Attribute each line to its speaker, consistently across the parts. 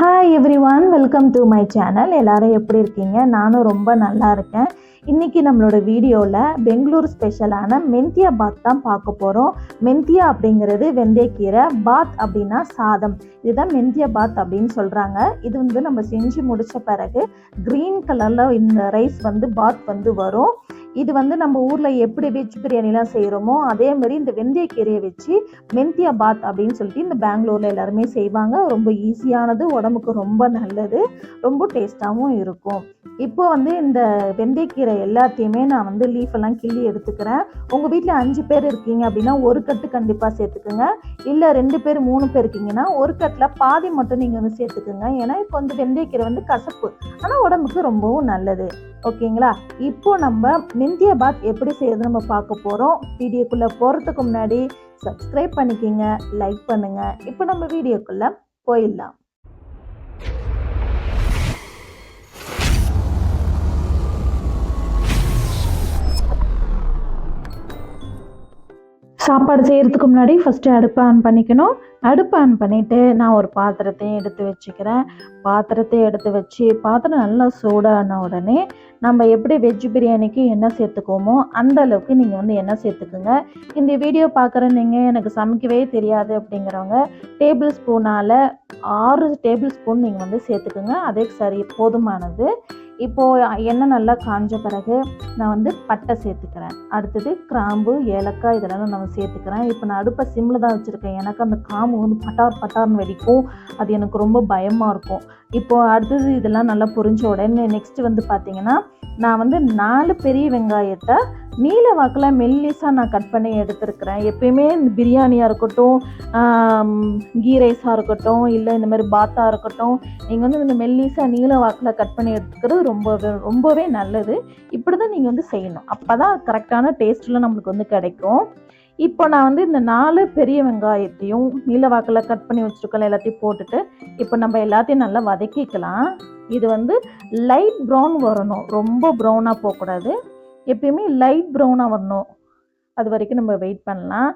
Speaker 1: Hi everyone welcome to my channel எல்லாரும் எப்படி இருக்கீங்க? நானும் ரொம்ப நல்லா இருக்கேன். இன்றைக்கி நம்மளோட வீடியோவில் பெங்களூர் ஸ்பெஷலான மெந்தியா பாத் தான் பார்க்க போகிறோம் மெந்தியா அப்படிங்கிறது வெந்தயக்கீரை பாத் அப்படின்னா சாதம். இதுதான் மெந்தியா பாத் அப்படின்னு சொல்கிறாங்க இது வந்து நம்ம செஞ்சு முடித்த பிறகு க்ரீன் கலரில் இந்த ரைஸ் வந்து பாத் வந்து வரும். இது வந்து நம்ம ஊரில் எப்படி வெஜ் பிரியாணிலாம் செய்கிறோமோ அதே மாதிரி இந்த வெந்தயக்கீரையை வச்சு மெந்தியா பாத் அப்படின்னு சொல்லிட்டு இந்த பெங்களூரில் எல்லாருமே செய்வாங்க. ரொம்ப ஈஸியானது உடம்புக்கு ரொம்ப நல்லது ரொம்ப டேஸ்ட்டாகவும் இருக்கும். இப்போ வந்து இந்த வெந்தயக்கீரை எல்லாத்தையுமே நான் வந்து லீஃப் எல்லாம் கிள்ளி எடுத்துக்கிறேன். உங்கள் வீட்டில் அஞ்சு பேர் இருக்கீங்க அப்படின்னா ஒரு கட்டு கண்டிப்பாக சேர்த்துக்குங்க. இல்லை ரெண்டு பேர் மூணு பேர் இருக்கீங்கன்னா ஒரு கட்டில் பாதி மட்டும் நீங்கள் வந்து சேர்த்துக்குங்க. ஏன்னா கொஞ்சம் வெந்தயக்கீரை வந்து கசப்பு. ஆனால் உடம்புக்கு ரொம்பவும் நல்லது. ஓகேங்களா? இப்போ நம்ம மெந்திய பாத் எப்படி செய்யறது நம்ம பார்க்க போகிறோம் வீடியோக்குள்ளே போகிறதுக்கு முன்னாடி சப்ஸ்கிரைப் பண்ணிக்கிங்க லைக் பண்ணுங்க. இப்போ நம்ம வீடியோக்குள்ளே போயிடலாம். சாப்பாடு செய்கிறதுக்கு முன்னாடி ஃபஸ்ட்டு அடுப்பை ஆன் பண்ணிக்கணும். அடுப்பை ஆன் பண்ணிவிட்டு நான் ஒரு பாத்திரத்தையும் எடுத்து வச்சுக்கிறேன். பாத்திரத்தை எடுத்து வச்சு பாத்திரம் நல்லா சூடான உடனே நம்ம எப்படி வெஜ் பிரியாணிக்கு என்ன சேர்த்துக்கோமோ அந்த அளவுக்கு நீங்கள் வந்து என்ன சேர்த்துக்குங்க. இந்த வீடியோ பார்க்குற நீங்கள் எனக்கு சமைக்கவே தெரியாது அப்படிங்கிறவங்க டேபிள் ஸ்பூனால் ஆறு டேபிள் ஸ்பூன் நீங்கள் வந்து சேர்த்துக்குங்க. அதே சரி போதுமானது. இப்போது எண்ணெய் நல்லா காஞ்ச பிறகு நான் வந்து பட்டை சேர்த்துக்கிறேன். அடுத்தது கிராம்பு ஏலக்காய் இதெல்லாம் நம்ம சேர்த்துக்கிறேன். இப்போ நான் அடுப்பை சிம்மில் தான் வச்சுருக்கேன். எனக்கு அந்த காம்பு வந்து பட்டார் பட்டார்னு வெடிக்கும். அது எனக்கு ரொம்ப பயமாக இருக்கும். இப்போது அடுத்தது இதெல்லாம் நல்லா புரிஞ்ச உடனே நெக்ஸ்ட்டு வந்து பார்த்திங்கன்னா நான் வந்து நாலு பெரிய வெங்காயத்தை நீல வாக்கில் மெல்லிஸாக நான் கட் பண்ணி எடுத்துருக்கிறேன். எப்பயுமே இந்த பிரியாணியாக இருக்கட்டும் கீ ரைஸாக இருக்கட்டும் இல்லை இந்த மாதிரி பாத்தாக இருக்கட்டும் நீங்கள் வந்து இந்த மெல்லிஸாக நீல வாக்கில் கட் பண்ணி எடுத்துக்கிறது ரொம்பவே ரொம்பவே நல்லது. இப்படி தான் நீங்கள் வந்து செய்யணும். அப்போ தான் கரெக்டான டேஸ்ட்டில் நம்மளுக்கு வந்து கிடைக்கும். இப்போ நான் வந்து இந்த நாலு பெரிய வெங்காயத்தையும் நீல வாக்கில் கட் பண்ணி வச்சுருக்கோம் எல்லாத்தையும் போட்டுட்டு இப்போ நம்ம எல்லாத்தையும் நல்லா வதக்கிக்கலாம். இது வந்து லைட் ப்ரௌன் வரணும். ரொம்ப ப்ரௌனாக போகக்கூடாது. எப்பயுமே லைட் ப்ரௌனாக வரணும். அது வரைக்கும் நம்ம வெயிட் பண்ணலாம்.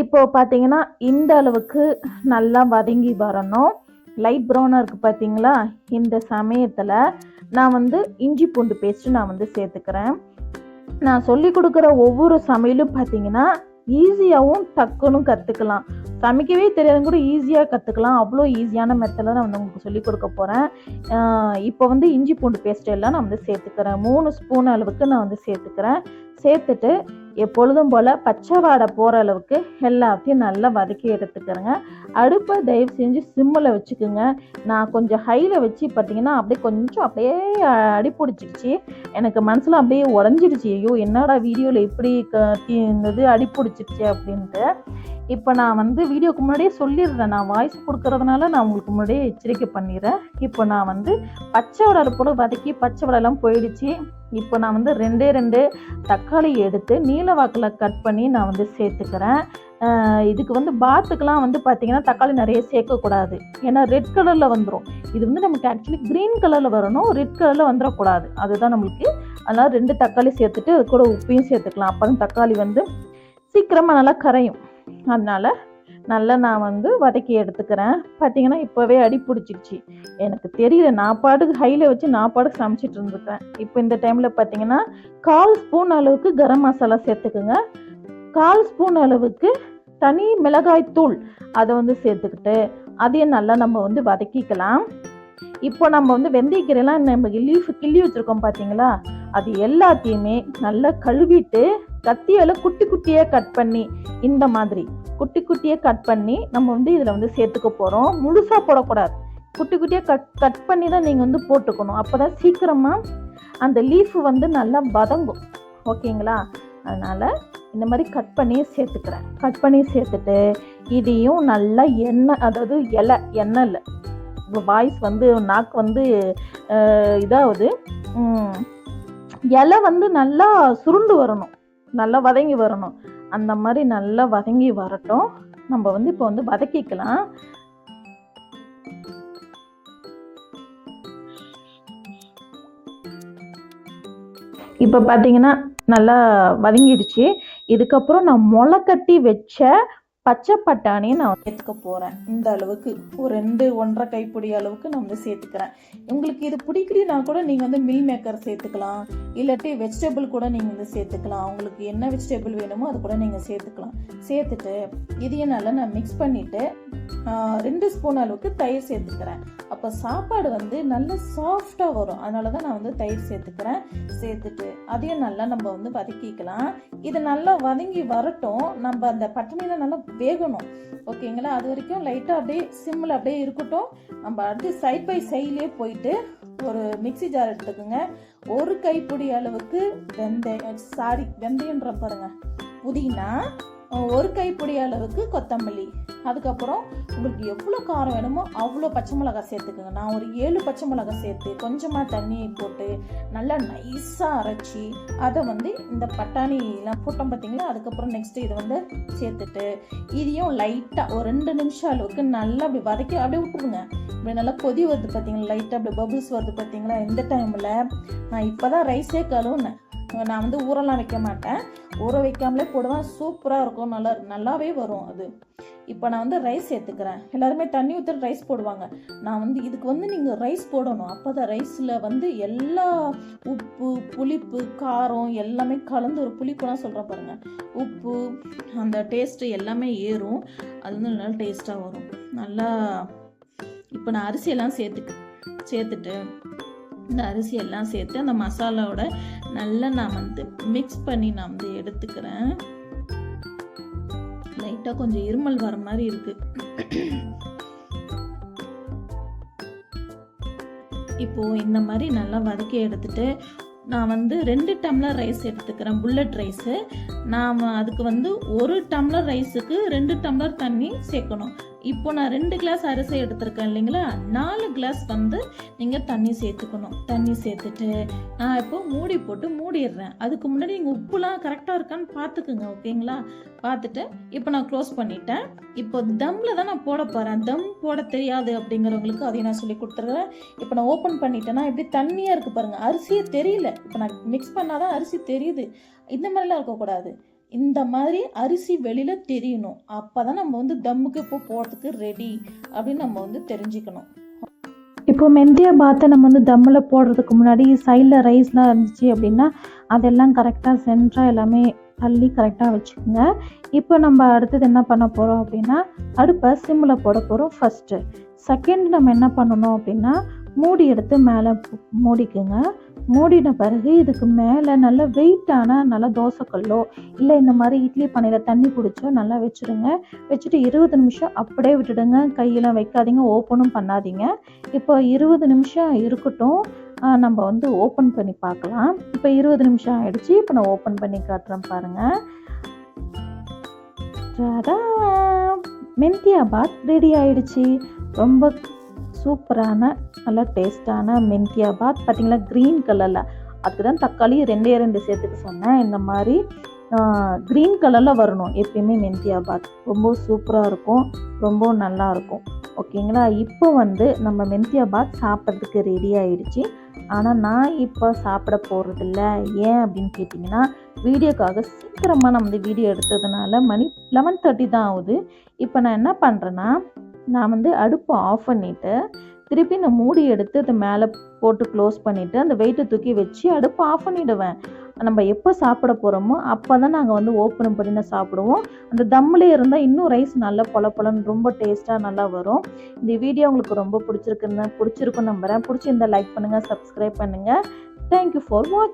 Speaker 1: இப்போது பார்த்தீங்கன்னா இந்த அளவுக்கு நல்லா வதங்கி வரணும். லைட் ப்ரௌனாக இருக்குது பார்த்தீங்களா இந்த சமயத்தில் நான் வந்து இஞ்சி பூண்டு பேஸ்ட்டு நான் வந்து சேர்த்துக்கிறேன். நான் சொல்லி கொடுக்குற ஒவ்வொரு சமையலும் பார்த்தீங்கன்னா ஈஸியாகவும் டக்குன்னு கற்றுக்கலாம் சமைக்கவே தெரியாத கூட ஈஸியாக கற்றுக்கலாம் அவ்வளோ ஈஸியான மெத்தடில் நான் வந்து உங்களுக்கு சொல்லிக் கொடுக்க போகிறேன் இப்போ வந்து இஞ்சி பூண்டு பேஸ்ட் எல்லாம் நான் வந்து சேர்த்துக்கிறேன். மூணு ஸ்பூன் அளவுக்கு நான் வந்து சேர்த்துக்கிறேன். சேர்த்துட்டு எப்பொழுதும் போல் பச்சை வாடை போகிற அளவுக்கு எல்லாத்தையும் நல்லா வதக்கி எடுத்துக்கிறேங்க. அடுப்பை தயவு செஞ்சு சிம்மில் வச்சுக்கோங்க. நான் கொஞ்சம் ஹையில் வச்சு பார்த்தீங்கன்னா அப்படியே கொஞ்சம் அப்படியே அடிப்பிடிச்சிருச்சு எனக்கு மனசில் அப்படியே உடஞ்சிடுச்சு ஐயோ என்னடா வீடியோவில் இப்படி க இது அடிப்பிடிச்சிருச்சு அப்படின்ட்டு. இப்போ நான் வந்து வீடியோக்கு முன்னாடியே சொல்லிடுறேன். நான் வாய்ஸ் கொடுக்கறதுனால நான் உங்களுக்கு முன்னாடியே எச்சரிக்கை பண்ணிடுறேன். இப்போ நான் வந்து பச்சை வடை போட வதக்கி பச்சை வடைலாம் போயிடுச்சு. இப்போ நான் வந்து ரெண்டே ரெண்டு தக்காளி எடுத்து நீல வாக்கில் கட் பண்ணி நான் வந்து சேர்த்துக்கிறேன். இதுக்கு வந்து பாத்துக்கெலாம் வந்து பார்த்திங்கன்னா தக்காளி நிறைய சேர்க்கக்கூடாது. ஏன்னா ரெட் கலரில் வந்துடும் இது வந்து நமக்கு ஆக்சுவலி க்ரீன் கலரில் வரணும். ரெட் கலரில் வந்துடக்கூடாது அதுதான் நம்மளுக்கு அதனால் ரெண்டு தக்காளி சேர்த்துட்டு அது கூட உப்பையும் சேர்த்துக்கலாம். அப்போ தான் தக்காளி வந்து சீக்கிரமாக நல்லா கரையும். அதனால் நல்லா நான் வந்து வதக்கி எடுத்துக்கிறேன். பார்த்தீங்கன்னா இப்போவே அடி பிடிச்சிருச்சு எனக்கு தெரியல நான் பாட்டுக்கு ஹையில் வச்சு நான் பாட்டுக்கு சமைச்சிட்டு இருந்துருக்கேன். இப்போ இந்த டைமில் பார்த்தீங்கன்னா கால் ஸ்பூன் அளவுக்கு கரம் மசாலா சேர்த்துக்குங்க. கால் ஸ்பூன் அளவுக்கு தனி மிளகாய் தூள் அதை வந்து சேர்த்துக்கிட்டு அதையும் நல்லா நம்ம வந்து வதக்கிக்கலாம். இப்போ நம்ம வந்து வெந்தயக்கீரைலாம் நம்ம லீஃப் கிள்ளி வச்சுருக்கோம் பார்த்தீங்களா அது எல்லாத்தையுமே நல்லா கழுவிட்டு கத்தியால் குட்டி குட்டியாக கட் பண்ணி இந்த மாதிரி குட்டி குட்டியாக கட் பண்ணி நம்ம வந்து இதில் வந்து சேர்த்துக்க போகிறோம் முழுசாக போடக்கூடாது. குட்டி குட்டியாக கட் கட் பண்ணி தான் நீங்கள் வந்து போட்டுக்கணும். அப்போ தான் சீக்கிரமாக அந்த லீஃப் வந்து நல்லா வதங்கும். ஓகேங்களா? அதனால் இந்த மாதிரி கட் பண்ணி சேர்த்துக்கிறேன். கட் பண்ணி சேர்த்துட்டு இதையும் நல்லா எண்ணெய் அதாவது இலை எண்ணெய் இல்லை. வாய்ஸ் வந்து நாக்கு வந்து இதாகுது இலை வந்து நல்லா சுருண்டு வரணும். நல்லா வதங்கி வரணும். அந்த மாதிரி நல்லா வதங்கி வரட்டும். நம்ம வந்து இப்போ வந்து வதக்கிக்கலாம். இப்போ பார்த்தீங்கன்னா நல்லா வதங்கிடுச்சு. இதுக்கப்புறம் நான் முளை கட்டி வச்ச பச்சை பட்டாணியை நான் சேர்த்துக்க போகிறேன் இந்த அளவுக்கு ஒரு ரெண்டு ஒன்றரை கைப்பிடி அளவுக்கு நான் வந்து சேர்த்துக்கிறேன். உங்களுக்கு இது பிடிக்கலனா கூட நீங்கள் வந்து மில் மேக்கர் சேர்த்துக்கலாம். இல்லாட்டி வெஜிடபிள் கூட நீங்கள் வந்து சேர்த்துக்கலாம். உங்களுக்கு என்ன வெஜிடபிள் வேணுமோ அது கூட நீங்கள் சேர்த்துக்கலாம். சேர்த்துட்டு இதையும் நல்லா நான் மிக்ஸ் பண்ணிவிட்டு ரெண்டு ஸ்பூன் அளவுக்கு தயிர் சேர்த்துக்கிறேன். அப்போ சாப்பாடு வந்து நல்ல சாஃப்டாக வரும். அதனால தான் நான் வந்து தயிர் சேர்த்துக்கிறேன். சேர்த்துட்டு அதையும் நல்லா நம்ம வந்து வதக்கிக்கலாம். இது நல்லா வதங்கி வரட்டும். நம்ம அந்த பட்டணியில் நல்லா வேகணும். ஓகேங்களா? அது வரைக்கும் லைட்டாக அப்படியே சிம்மில் அப்படியே இருக்கட்டும். நம்ம அடுத்து சைட் பை சைட்லேயே போயிட்டு ஒரு மிக்ஸி ஜார் எடுத்துக்கோங்க. ஒரு கைப்பிடி அளவுக்கு வெந்தயம் சாரி வெந்தயன்ற பாருங்க. புதினா ஒரு கைப்பிடி அளவுக்கு கொத்தமல்லி. அதுக்கப்புறம் உங்களுக்கு எவ்வளோ காரம் வேணுமோ அவ்வளோ பச்சை மிளகாய் சேர்த்துக்கோங்க. நான் ஒரு ஏழு பச்சை மிளகாய் சேர்த்து கொஞ்சமாக தண்ணியை போட்டு நல்லா நைஸாக அரைச்சி அதை வந்து இந்த பட்டாணிலாம் போட்டோம் பார்த்தீங்களா? அதுக்கப்புறம் நெக்ஸ்ட்டு இதை வந்து சேர்த்துட்டு இதையும் லைட்டாக ஒரு ரெண்டு நிமிஷம் அளவுக்கு நல்லா அப்படி வதக்கி அப்படியே விட்டுருங்க இப்படி நல்லா கொதி வருது பார்த்தீங்களா? லைட்டாக அப்படி பபுள்ஸ் வருது பார்த்தீங்களா? இந்த டைமில் நான் இப்போ தான் ரைஸே கழுவுனேன். நான் வந்து ஊரெல்லாம் வைக்க மாட்டேன். ஊற வைக்காமலே போடுவேன். சூப்பராக இருக்கும். நல்லா நல்லாவே வரும் அது. இப்போ நான் வந்து ரைஸ் சேர்த்துக்கிறேன் எல்லாருமே தண்ணி ஊற்றி ரைஸ் போடுவாங்க. நான் வந்து இதுக்கு வந்து நீங்கள் ரைஸ் போடணும். அப்போ தான் ரைஸில் வந்து எல்லா உப்பு புளிப்பு காரம் எல்லாமே கலந்து ஒரு புளிப்புலாம் சொல்கிறேன் பாருங்கள் உப்பு அந்த டேஸ்ட்டு எல்லாமே ஏறும். அது வந்து நல்லா டேஸ்ட்டாக வரும். நல்லா இப்போ நான் அரிசியெல்லாம் சேர்த்துக்கு சேர்த்துட்டு இந்த அரிசியெல்லாம் சேர்த்து அந்த மசாலாவோட நல்லா நான் வந்து மிக்ஸ் பண்ணி நான் வந்து எடுத்துக்கிறேன். லைட்டாக கொஞ்சம் இருமல் வர மாதிரி இருக்கு. இப்போ இந்த மாதிரி நல்லா வதக்கி எடுத்துட்டு நான் வந்து ரெண்டு டம்ளர் ரைஸ் எடுத்துக்கிறேன் புல்லட் ரைஸு நாம் அதுக்கு வந்து ஒரு டம்ளர் ரைஸுக்கு ரெண்டு டம்ளர் தண்ணி சேர்க்கணும். இப்போ நான் ரெண்டு கிளாஸ் அரிசி எடுத்திருக்கேன் இல்லைங்களா? நாலு கிளாஸ் வந்து நீங்கள் தண்ணி சேர்த்துக்கணும். தண்ணி சேர்த்துட்டு நான் இப்போ மூடி போட்டு மூடிடுறேன். அதுக்கு முன்னாடி நீங்கள் உப்புலாம் கரெக்டாக இருக்கான்னு பார்த்துக்குங்க ஓகேங்களா? பார்த்துட்டு இப்போ நான் க்ளோஸ் பண்ணிட்டேன். இப்போ தம்மில் தான் நான் போட போகிறேன் தம் போட தெரியாது அப்படிங்கிறவங்களுக்கு அதையும் நான் சொல்லி கொடுத்துட்றேன் இப்போ நான் ஓப்பன் பண்ணிட்டேன்னா எப்படி தண்ணியாக இருக்குது பாருங்கள் அரிசியே தெரியல. இப்போ நான் மிக்ஸ் பண்ணால் தான் அரிசி தெரியுது. இந்த மாதிரிலாம் இருக்கக்கூடாது. இந்த மாதிரி அரிசி வெளியில் தெரியணும். அப்போ தான் நம்ம வந்து தம்முக்கு இப்போ போகிறதுக்கு ரெடி அப்படின்னு நம்ம வந்து தெரிஞ்சுக்கணும். இப்போ மெந்தியா பாத்தை நம்ம வந்து தம்மில் போடுறதுக்கு முன்னாடி சைடில் ரைஸ்லாம் இருந்துச்சு அப்படின்னா அதெல்லாம் கரெக்டாக சென்ட்ராக எல்லாமே தள்ளி கரெக்டாக வச்சுக்கோங்க. இப்போ நம்ம அடுத்தது என்ன பண்ண போகிறோம் அப்படின்னா அடுப்பை சிம்மில் போட போகிறோம் ஃபஸ்ட்டு செகண்ட் நம்ம என்ன பண்ணணும் அப்படின்னா மூடி எடுத்து மேலே மூடிக்குங்க. மூடின பிறகு இதுக்கு மேலே நல்ல வெயிட்டான நல்ல தோசைக்கல்லோ இல்லை இந்த மாதிரி இட்லி பானையில் தண்ணி பிடிச்சோ நல்லா வச்சுருங்க. வச்சுட்டு இருபது நிமிஷம் அப்படியே விட்டுடுங்க. கையெல்லாம் வைக்காதீங்க ஓப்பனும் பண்ணாதீங்க. இப்போ இருபது நிமிஷம் இருக்கட்டும். நம்ம வந்து ஓப்பன் பண்ணி பார்க்கலாம். இப்போ இருபது நிமிஷம் ஆகிடுச்சு இப்போ நான் ஓப்பன் பண்ணி காட்டுறேன் பாருங்கள் மென்த்தியா பாத் ரெடி ஆயிடுச்சு. ரொம்ப சூப்பரான நல்ல டேஸ்டான மென்த்தியா பாத். பார்த்தீங்களா க்ரீன் கலரில் அதுக்கு தான் தக்காளி ரெண்டே ரெண்டு சேர்த்துக்க சொன்னேன். இந்த மாதிரி க்ரீன் கலரில் வரணும் எப்பயுமே மென்த்தியா பாத். ரொம்ப சூப்பராக இருக்கும். ரொம்ப நல்லா இருக்கும். ஓகேங்களா? இப்போ வந்து நம்ம மென்த்தியா பாத் சாப்பிட்றதுக்கு ரெடி ஆயிடுச்சு. ஆனால் நான் இப்போ சாப்பிட போகிறதில்ல ஏன் அப்படின்னு கேட்டிங்கன்னா வீடியோக்காக சீக்கிரமாக நம்ம வந்து வீடியோ எடுத்ததுனால மணி லெவன் தேர்ட்டி தான் ஆகுது. இப்போ நான் என்ன பண்ணுறேன்னா நான் வந்து அடுப்பை ஆஃப் பண்ணிவிட்டு திருப்பி நான் மூடி எடுத்து அதை மேலே போட்டு க்ளோஸ் பண்ணிவிட்டு அந்த வெயிட்டை தூக்கி வச்சு அடுப்பை ஆஃப் பண்ணிவிடுவேன் நம்ம எப்போ சாப்பிட போகிறோமோ அப்போ தான் நாங்கள் வந்து ஓப்பன் பண்ணி நான் சாப்பிடுவோம். அந்த தம்மிலே இருந்தால் இன்னும் ரைஸ் நல்லா பொல பொலன்னு ரொம்ப டேஸ்ட்டாக நல்லா வரும். இந்த வீடியோ உங்களுக்கு ரொம்ப பிடிச்சிருக்குன்னு பிடிச்சிருக்குன்னு நம்புகிறேன் பிடிச்சிருந்தா லைக் பண்ணுங்கள் சப்ஸ்கிரைப் பண்ணுங்கள் தேங்க்யூ ஃபார் வாட்ச்